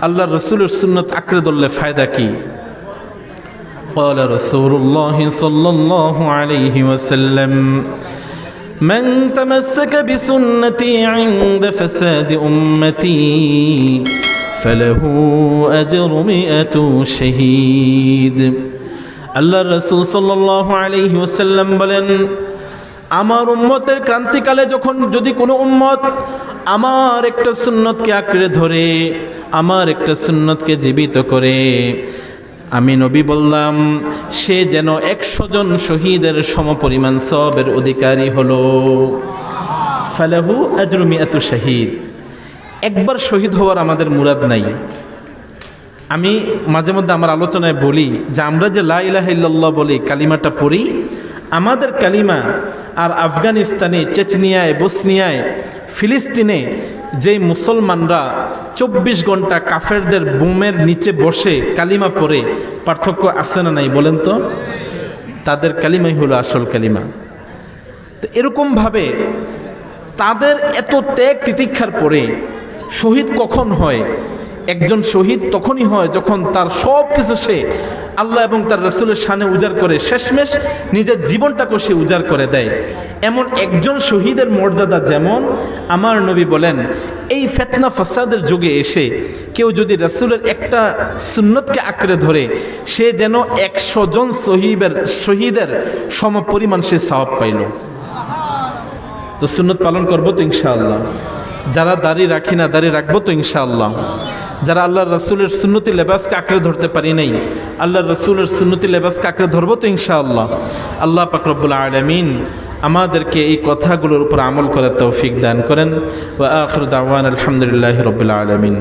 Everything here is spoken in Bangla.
আল্লাহ রসুলের সুন্নত আঁকড়ে ধরলে ফায়দা কি قال رسول الله صلى الله عليه وسلم من تمسك بسنتي عند فساد أمتي فله أجر مئة شهيد আল্লাহ রসুল সাল্লাহ আলহি ওসাল্লাম বলেন আমার উম্মতের ক্রান্তিকালে যখন যদি কোনো উম্মত আমার একটা সুন্নতকে আঁকড়ে ধরে আমার একটা সুন্নতকে জীবিত করে। আমি নবী বললাম, সে যেন একশো জন শহীদের সমপরিমাণ সবের অধিকারী হলো। ফালাহু আজরুমি এত শহীদ। একবার শহীদ হওয়ার আমাদের মুরাদ নাই। আমি মাঝে মধ্যে আমার আলোচনায় বলি যে আমরা যে লা বলি, কালিমাটা পড়ি, আমাদের কালিমা আর আফগানিস্তানে, চেচনিয়ায়, বসনিয়ায় ফিলিস্তিনে যেই মুসলমানরা চব্বিশ ঘণ্টা কাফেরদের বুমের নিচে বসে কালিমা পড়ে, পার্থক্য আছে না নাই বলেন তো? তাদের কালিমাই হলো আসল কালিমা। তো এরকমভাবে তাদের এত ত্যাগ তিতিক্ষার পরে শহীদ কখন হয়? একজন শহীদ তখনই হয় যখন তার সব কিছু সে আল্লাহ এবং তার রসুলের সানে উজাড় করে, শেষমেশ নিজের জীবনটাকে সে উজাড় করে দেয়। এমন একজন শহীদের মর্যাদা যেমন আমার নবী বলেন, এই ফেতনা ফাসাদের যুগে এসে কেউ যদি রসুলের একটা সুন্নতকে আঁকড়ে ধরে, সে যেন একশো জন শহীদের শহীদের সমপরিমাণ সে সাওয়াব পাইল। তো সুন্নত পালন করব তো ইনশাআল্লাহ। যারা দাড়ি রাখি না, দাড়ি রাখব তো ইনশাআল্লাহ। যারা আল্লাহর রসুলের সুন্নতি লেবাসকে আঁকড়ে ধরতে পারি নাই, আল্লাহর রসুলের সুন্নতি লেবাসকে আঁকড়ে ধরবো তো ইনশাআল্লাহ। আল্লাহ পাকরবুল আলমিন আমাদেরকে এই কথাগুলোর উপর আমল করার তৌফিক দান করেন। ওয়া আখর দাওয়ান আলহামদুলিল্লাহ রবিল আলমিন।